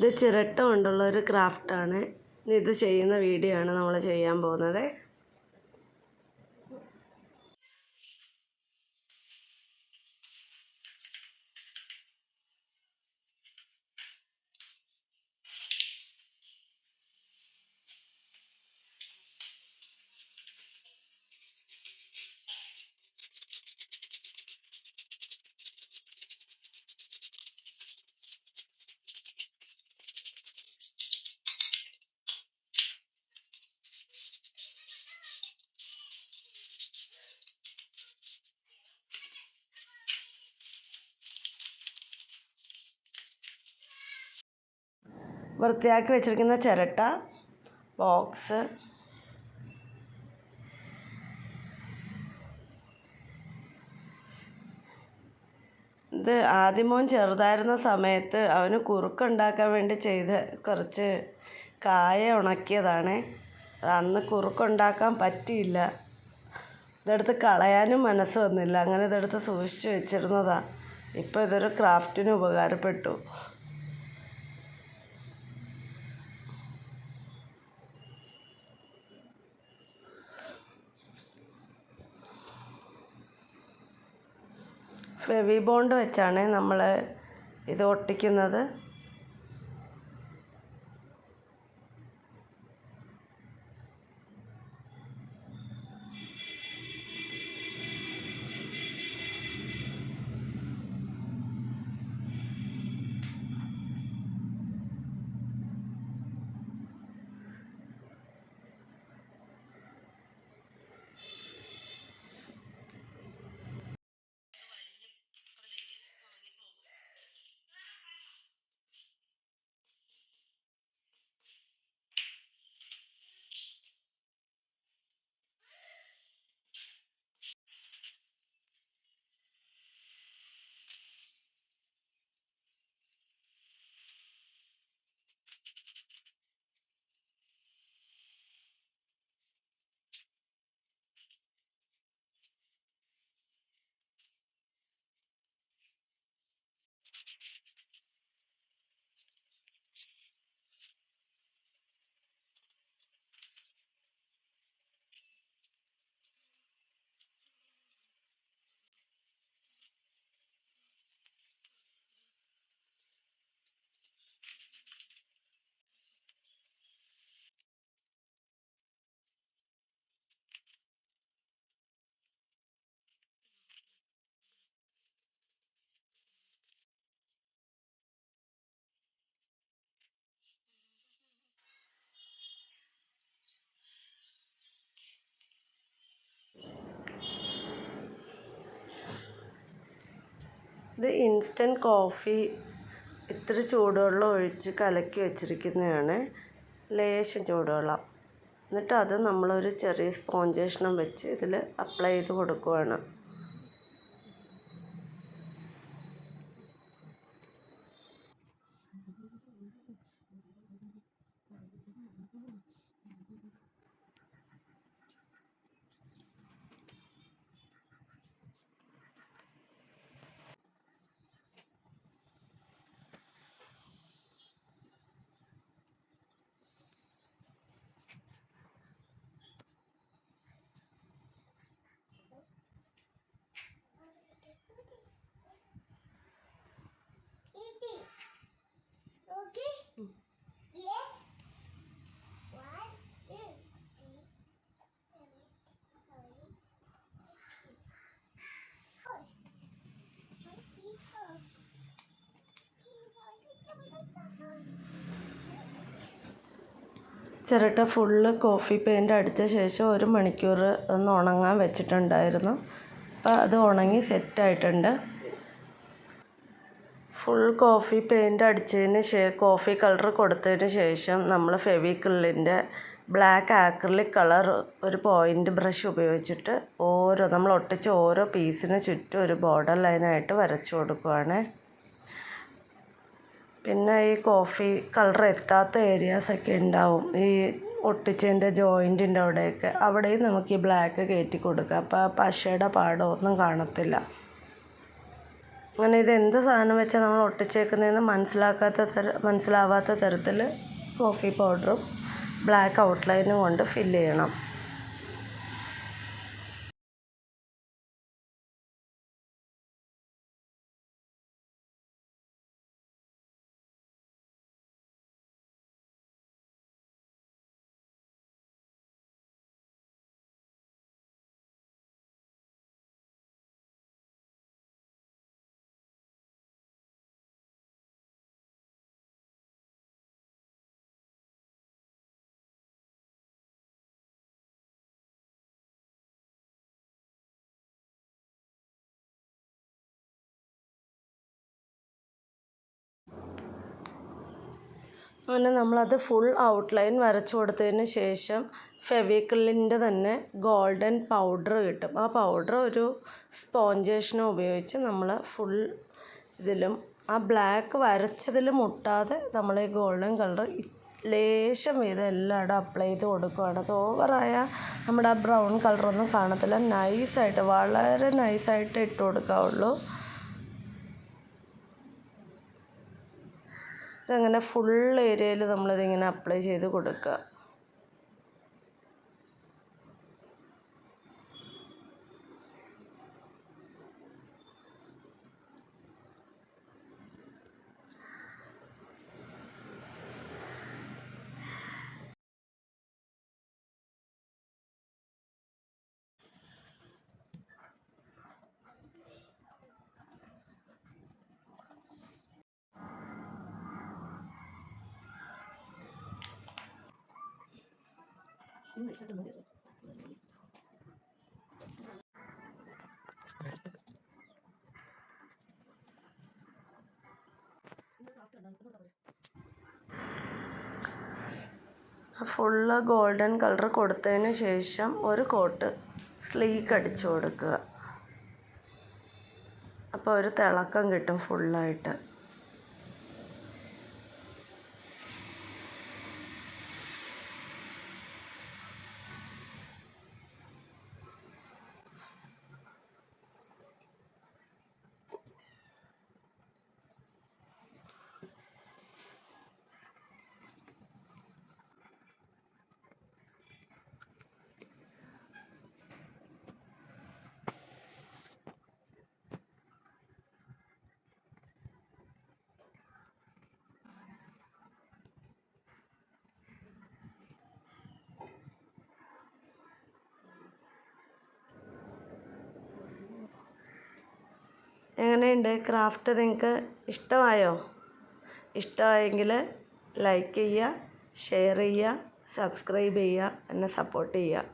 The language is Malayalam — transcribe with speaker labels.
Speaker 1: ഇത് ചിരട്ട കൊണ്ടുള്ള ഒരു ക്രാഫ്റ്റാണ്. ഇത് ചെയ്യുന്ന വീഡിയോ ആണ് നമ്മൾ ചെയ്യാൻ പോകുന്നത്. വൃത്തിയാക്കി വെച്ചിരിക്കുന്ന ചിരട്ട ബോക്സ്. ഇത് ആദ്യമോൻ ചെറുതായിരുന്ന സമയത്ത് അവന് കുറുക്കുണ്ടാക്കാൻ വേണ്ടി ചെയ്ത് കുറച്ച് കായ ഉണക്കിയതാണ്. അന്ന് കുറുക്കുണ്ടാക്കാൻ പറ്റിയില്ല. ഇതെടുത്ത് കളയാനും മനസ്സ് വന്നില്ല. അങ്ങനെ ഇതെടുത്ത് സൂക്ഷിച്ച് വെച്ചിരുന്നതാണ് ഇപ്പോൾ ഇതൊരു ക്രാഫ്റ്റിന് ഉപകാരപ്പെട്ടു. ഫെവി ബോണ്ട് വെച്ചാണ് നമ്മൾ ഇത് ഒട്ടിക്കുന്നത്. ഇത് ഇൻസ്റ്റന്റ് കോഫി ഇത്ര ചൂടുവെള്ളം ഒഴിച്ച് കലക്കി വെച്ചിരിക്കുന്നതാണ്. ലേശം ചൂടുവെള്ളം. എന്നിട്ട് അത് നമ്മളൊരു ചെറിയ സ്പോഞ്ച് കഷ്ണം വെച്ച് ഇതിൽ അപ്ലൈ ചെയ്ത് കൊടുക്കുവാണ്. ചിരട്ട ഫുള്ള് കോഫി പെയിന്റ് അടിച്ച ശേഷം ഒരു മണിക്കൂർ ഒന്ന് ഉണങ്ങാൻ വെച്ചിട്ടുണ്ടായിരുന്നു. അപ്പോൾ അത് ഉണങ്ങി സെറ്റായിട്ടുണ്ട് ഫുൾ കോഫി പെയിന്റ് അടിച്ചതിന് ശേ കോഫി കളർ കൊടുത്തതിന് ശേഷം നമ്മൾ ഫെവിക്കിളിന്റെ ബ്ലാക്ക് ആക്രിലിക് കളർ ഒരു പോയിന്റ് ബ്രഷ് ഉപയോഗിച്ചിട്ട് ഓരോ നമ്മൾ ഒട്ടിച്ച ഓരോ പീസിന് ചുറ്റും ഒരു ബോർഡർ ലൈനായിട്ട് വരച്ചു കൊടുക്കുവാണ്. പിന്നെ ഈ കോഫി കളർ എത്താത്ത ഏരിയാസൊക്കെ ഉണ്ടാവും. ഈ ഒട്ടിച്ചതിന്റെ ജോയിന്റിന്റെ അവിടെയൊക്കെ. അവിടെയും നമുക്ക് ഈ ബ്ലാക്ക് കയറ്റി കൊടുക്കാം. അപ്പോൾ ആ പശയുടെ പാടോ ഒന്നും കാണത്തില്ല. അങ്ങനെ ഇത് എന്ത് സാധനം വെച്ചാൽ നമ്മൾ ഒട്ടിച്ചേക്കുന്നതെന്ന് മനസ്സിലാക്കാത്ത തര മനസ്സിലാവാത്ത തരത്തിൽ കോഫി പൗഡറും ബ്ലാക്ക് ഔട്ട്ലൈനും കൊണ്ട് ഫില്ല് ചെയ്യണം. അങ്ങനെ നമ്മളത് ഫുൾ ഔട്ട്ലൈൻ വരച്ചു കൊടുത്തതിന് ശേഷം ഫെവിക്കിളിന്റെ തന്നെ ഗോൾഡൻ പൗഡർ കിട്ടും. ആ പൗഡർ ഒരു സ്പോഞ്ചേഷനും ഉപയോഗിച്ച് നമ്മൾ ഫുൾ ഇതിലും ആ ബ്ലാക്ക് വരച്ചതിൽ മുട്ടാതെ നമ്മൾ ഈ ഗോൾഡൻ കളർ ലേശം വീതം എല്ലായിടും അപ്ലൈ ചെയ്ത് കൊടുക്കുകയാണ് അത് ഓവറായ നമ്മുടെ ആ ബ്രൗൺ കളറൊന്നും കാണത്തില്ല. നൈസായിട്ട് വളരെ നൈസായിട്ട് ഇട്ട് കൊടുക്കാവുള്ളൂ. ഇതങ്ങനെ ഫുൾ ഏരിയയിൽ നമ്മളിതിങ്ങനെ അപ്ലൈ ചെയ്ത് കൊടുക്കുക. ഫുള്ള് ഗോൾഡൻ കളർ കൊടുത്തതിന് ശേഷം ഒരു കോട്ട് സ്ലീക്ക് അടിച്ചു കൊടുക്കുക. അപ്പോൾ ഒരു തിളക്കം കിട്ടും ഫുള്ളായിട്ട് എങ്ങനെയുണ്ട്? ക്രാഫ്റ്റ് നിങ്ങൾക്ക് ഇഷ്ടമായോ? ഇഷ്ടമായെങ്കിൽ ലൈക്ക് ചെയ്യുക ഷെയർ ചെയ്യുക സബ്സ്ക്രൈബ് ചെയ്യുക എന്നെ സപ്പോർട്ട് ചെയ്യുക.